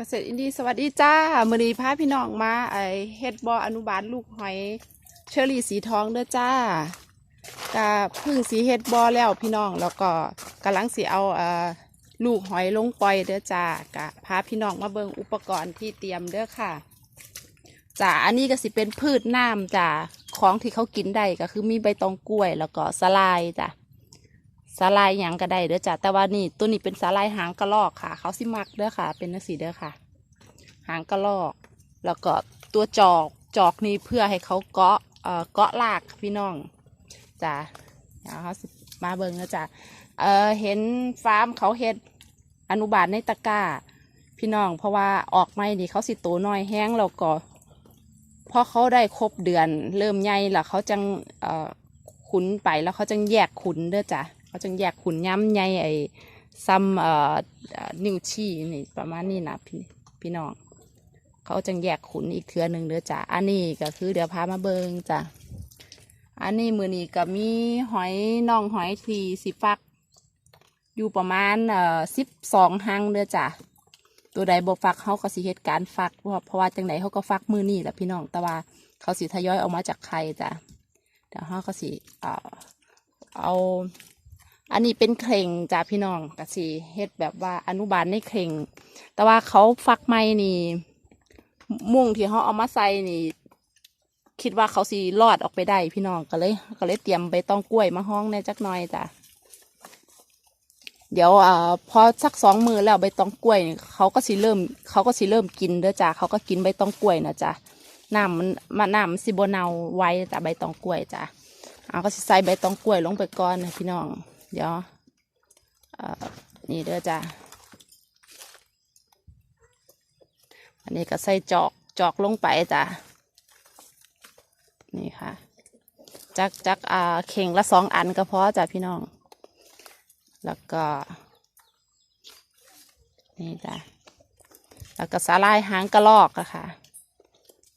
เกษตรอินดี้สวัสดีจ้ามือนีพาพี่น้องมาไอเฮ็ดบออนุบาลลูกหอยเชอรี่สีทองเด้อจ้ากะพึ่งสีเฮ็ดบอแล้วพี่น้องแล้วก็กำลังสีเอาเอ่อลูกหอยลงปล่อยเด้อจ้ากะพาพี่น้องมาเบิ่งอุปกรณ์ที่เตรียมเด้อค่ะจ้าอันนี้ก็สิเป็นพืชน้ำจ้าของที่เขากินได้ก็คือมีใบตองกล้วยแล้วก็สลายจ้ะ สาลายหยังก็ได้เด้อจ้ะแต่ว่านี่ตัวนี้เป็นสาลายหางกระลอกค่ะ เขาสิมักเด้อค่ะ เป็นนักสีเด้อค่ะ หางกระลอก แล้วก็ตัวจอกจอกนี่เพื่อให้เขาเกาะเอ่อเกาะลากพี่น้องจ้ะเดี๋ยวเขาสิมาเบิ่งนะจ้ะเออเห็นฟาร์มเขาเฮ็ดอนุบาลในตะกร้า พี่น้อง เพราะว่าออกไม่นี่เขาสิโตน้อยแห้งแล้วก็พอเขาได้ครบเดือนเริ่มใหญ่แล้วเขาจังเอ่อขุนไปแล้วเขาจังแยกขุนเด้อจ้ะ เขาจึงแยกขุนย้ำใหญ่ไอ้ซ้ำเอ่อนิ้วชี้นี่ประมาณนี้นะพี่พี่น้อง เขาจึงแยกขุนอีกเทือหนึ่งเด้อจ้ะอันนี้ก็คือเดี๋ยวพามาเบิงจ้ะอันนี้มือนี้ก็มีหอยน่องหอยทีสิฟัก อยู่ประมาณเอ่อสิบสองหังเด้อจ้ะตัวใดบ่ฟักเขาก็สิเหตุการฟัก เพราะเพราะว่าจังไหนเขาก็ฟักมือนี่แหละพี่น้องแต่ว่าเขาสิทยอยออกมาจากไข่จ้ะเดี๋ยวเขาก็สิเอ่อเอา อันนี้เป็นเคร่งจ้าพี่น้องกะสีเฮ็ดแบบว่าอนุบาลในเคร่ง แต่ว่าเขาฟักไม่นี่ มุ่งที่เขาเอามาใส่นี่ คิดว่าเขาสีรอดออกไปได้พี่น้องก็เลย ก็เลยเตรียมใบตองกล้วยมาห้องในจักหน่อยจ้ะเดี๋ยวอ่าพอสักสองมือแล้วใบตองกล้วยนี่เขาก็สิเริ่มเขาก็สิเริ่มกินเด้อจ้ะเขาก็กินใบตองกล้วยนะจ้ะน้ำมันมาน้ำสิบเนาไว้จ้ะใบตองกล้วยจ้ะเอาก็สิใส่ใบตองกล้วยลงไปก่อนนะพี่น้อง เดี๋ยวเอ่อนี่เด้อจ้ะอันนี้ก็ใส่จอกจอกลงไปจ้ะนี่ค่ะจักจักอ่าเข่งละสองอันก็พอจ้ะพี่น้อง แล้วก็ นี่จ้ะแล้วก็สาลายหางกระลอกอะค่ะ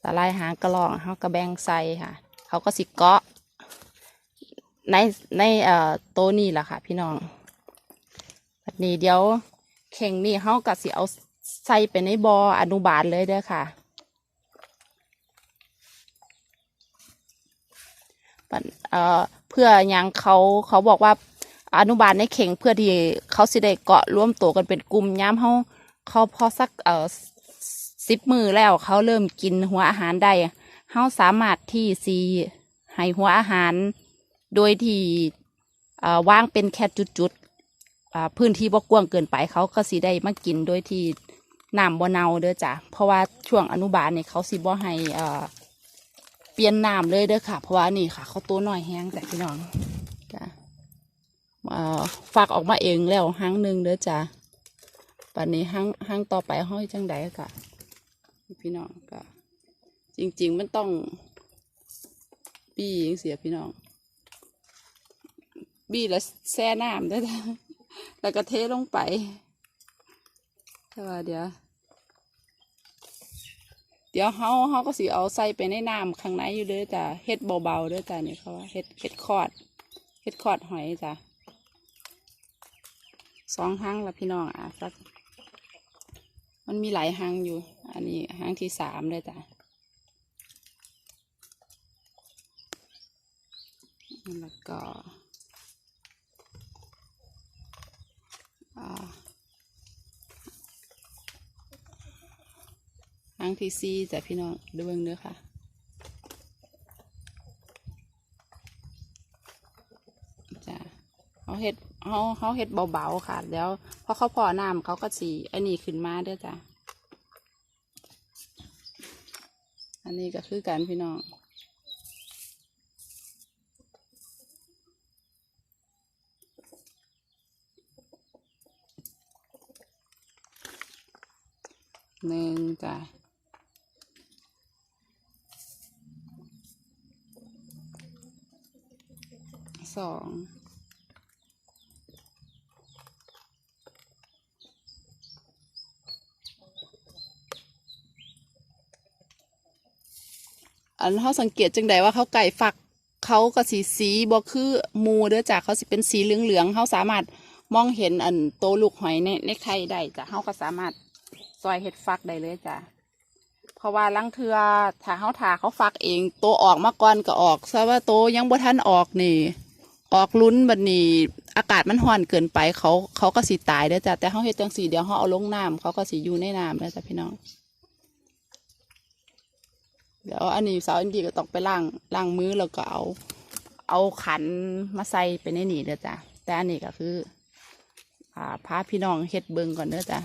สาลายหางกระลอกเขาก็แบ่งใส่ค่ะ เขาก็สิเกาะ ในในเอ่อโตนี่แหละค่ะ พี่น้องแบบนี้เดี๋ยวเข่งนี่เขาก็สิเอาใส่ไปในบออนุบาลเลยเด้อค่ะเอ่อเพื่อหยังเขาเขาบอกว่าอนุบาลในเข่งเพื่อที่เขาสิได้เกาะร่วมตัวกันเป็นกลุ่มย้ำเขาเขาพอสักเอ่อสิบมือแล้วเขาเริ่มกินหัวอาหารได้เขาสามารถที่สีให้หัวอาหาร โดยที่ว่างเป็นแค่จุดๆพื้นที่บ่กว้างเกินไปเขาก็สิได้มากินโดยที่น้ำบ่เน่าเด้อจ้ะเพราะว่าช่วงอนุบาลเนี่ยเขาสิบ่ให้เปลี่ยนน้ำเลยเด้อค่ะ เพราะว่านี่ค่ะเขาตัวน้อยแห้งแต่พี่น้องจ้ะฝากออกมาเองแล้วห้างหนึ่งเด้อจ้ะปันนี้ห้างห้างต่อไปห้อยจังใดกะพี่น้องก็จริง ๆ มันต้องปีงเสียพี่น้อง บี้แล้วแช่น้ำด้วยจ้ะแล้วก็เทลงไปแต่ว่าเดี๋ยวเดี๋ยวเฮาเฮาก็สิเอาใส่ไปในน้ำข้างในอยู่เด้อจ้ะเฮ็ดเบาๆเด้อจ้ะเนี่ยเขาว่าเฮ็ดเฮ็ดคอดเฮ็ดคอดหอยจ้ะสองหางละพี่น้องอะสักมันมีหลายหางอยู่ อันนี้หางที่สามเลยจ้ะแล้วก็ หางที่ซีจ้ะพี่น้องดูเบิ่งเด้อค่ะจ้ะเขาเฮ็ดเขาเขาเฮ็ดเบาๆค่ะ แล้วพอเขาพอน้ำเขาก็สีอันนี้ขึ้นมาเด้อจ้ะอันนี้ก็คือกันพี่น้องหนึ่งจ้ะ สองอันเขาสังเกตจังใดว่าเขาไก่ฝักเขาก็สีสีบ่คือมูเด้อจ้ะเขาสิเป็นสีเหลืองๆเขาสามารถมองเห็นอันโตลูกหอยในในไข่ได้จ้ะเขาก็สามารถซอยเห็ดฟักได้เลยจ้ะเพราะว่าลังเทือถ้าเขาถาเขาฟักเองโตออกมาก่อนก็ออกซะว่าโตยังบ่ทันออกนี่ ออกลุ้นบัดนี้อากาศมันร้อนเกินไปเขาเขาก็สิตายเด้อจ้ะแต่เขาเฮ็ดจังสีเดี๋ยวเขาเอาลงน้ำเขาก็สิอยู่ในน้ำเด้อจ้ะพี่น้อง เดี๋ยวอันนี้สาวอินดีก็ต้องไปล้างล้างมือแล้วก็เอา เอาขันมาใส่ไปในนี่เด้อจ้ะแต่อันนี้ก็คือ อ่าพาพี่น้องเฮ็ดเบิงก่อนเด้อจ้ะ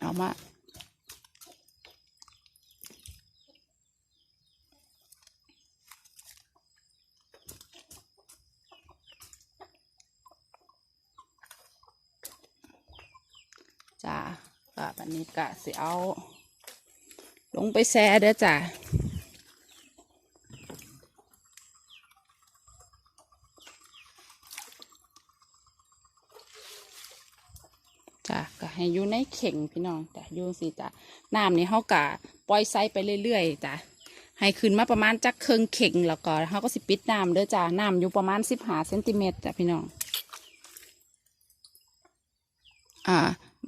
เอามา จ้าก็บันนี้กะสิเอา ลงไปแช่เด้อจ้ะจ้ะก็ให้อยู่ในเข่งพี่น้องจ้ะอยู่สิจ้ะน้ำนี่เขากะปล่อยไซไปเรื่อยๆจ้ะให้ขึ้นมาประมาณจักเคริงเข่งแล้วก็เขาก็สิปิดน้ำเด้อจ้ะน้ำอยู่ประมาณสิบห้าเซนติเมตรจ้ะพี่น้อง อ่า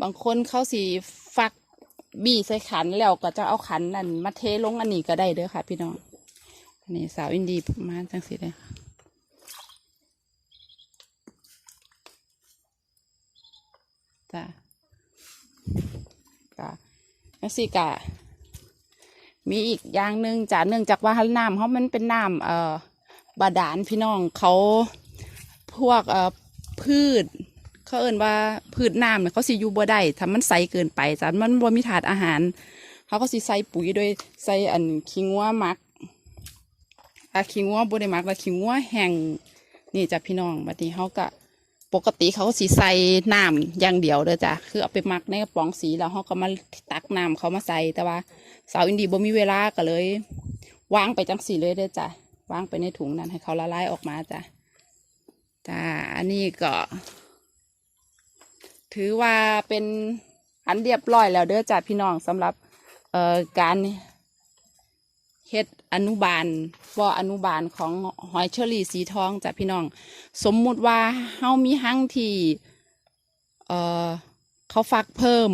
บางคนเขาสิฟักบี้ใส่ขันแล้วก็จะเอาขันนั่นมาเทลงอันนี้ก็ได้เด้อค่ะ พี่น้องอันนี้สาวอินดีประมาณจังสิเลยค่ะจ้ะก็จังสิกะมีอีกอย่างหนึ่งจ้ะเนื่องจากว่าน้ำเขามันเป็นน้ำเอ่อบาดาลพี่น้องเขาพวกเอ่อพืช เขาเอ่นว่าพืชน้ำเนี่ยเขาสิอยู่บ่ได้ถ้ามันใสเกินไปจ้ะมันบ่มีถาดอาหาร เขาก็สิใส่ปุ๋ยโดยใส่อันขี้งัวหมักอะขี้งัวบ่ได้มักแล้วขี้งัวแห้งนี่จ้ะพี่น้องบัดนี้เขาก็ปกติเขาก็สิใส่น้ำอย่างเดียวเด้อจ้ะ คือเอาไปมักในกระป๋องสีแล้วเขาก็มาตักน้ำเขามาใส่ แต่ว่าสาวอินดีบ่มีเวลาก็เลย วางไปจังสีเลยเด้อจ้ะ วางไปในถุงนั้นให้เขาละลายออกมาจ้ะ จ้า อันนี้ก็ ถือว่าเป็นอันเรียบร้อยแล้วเด้อจ้ะพี่น้องสำหรับเอ่อการเฮ็ดอนุบาลบ่ออนุบาลของหอยเชอรี่สีทองจ้ะพี่น้อง สมมุติว่าเฮามีหั่งที่เอ่อเขาฟักเพิ่ม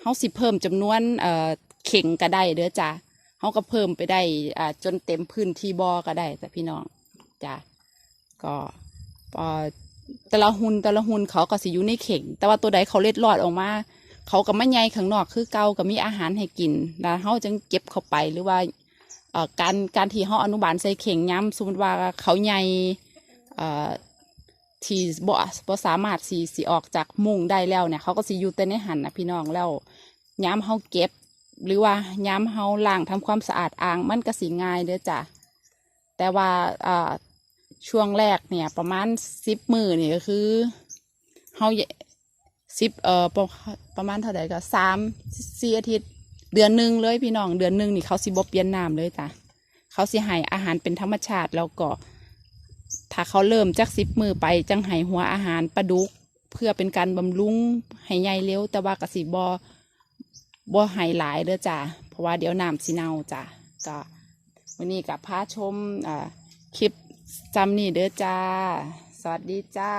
เฮาสิเพิ่มจำนวนเอ่อเข่งก็ได้เด้อจ้ะเฮาก็เพิ่มไปได้อ่าจนเต็มพื้นที่บ่อก็ได้จ้ะพี่น้องจ้ะก็เอ่อ แต่ละหุนแต่ละหุ่นเขาก็สิอยู่ในเข่ง แต่ว่าตัวใดเขาเล็ดลอดออกมา เขาก็ไม่ใหญ่ข้างนอกคือเกาก็มีอาหารให้กิน แล้วเขาจึงเก็บเข้าไปหรือว่าการการที่เขาอนุบาลใส่เข่งย้ำสมมติว่าเขาใหญ่ที่บ่บ่สามารถสีสีออกจากมุงได้แล้วเนี่ย เขาก็สิอยู่แต่ในหันนะพี่น้องแล้วย้ำเขาเก็บ หรือว่าย้ำเขาล้างทำความสะอาดอ่างมันก็สิง่ายเด้อจ้ะแต่ว่าอ่า ช่วงแรกเนี่ย ประมาณสิบมือเนี่ยก็คือเฮาสิบเอ่อประประมาณเท่าไหร่ก็สามสี่อาทิตย์ เดือนหนึ่งเลยพี่น้องเดือนหนึ่งนี่เขาสิบบเปลี่ยนน้ำเลยจ้ะเขาสิให้อาหารเป็นธรรมชาติแล้วก็ ถ้าเขาเริ่มจากสิบมือไปจังให้หัวอาหารปลาดุก เพื่อเป็นการบำรุงให้ใหญ่เร็วแต่ว่ากสิบบ่ให้หลายเด้อจ้ะเพราะว่าเดี๋ยวน้ำสิเน่าจ้ะก็วันนี้กับพาชมอ่าคลิป จำนี่เด้อจ้า สวัสดีจ้า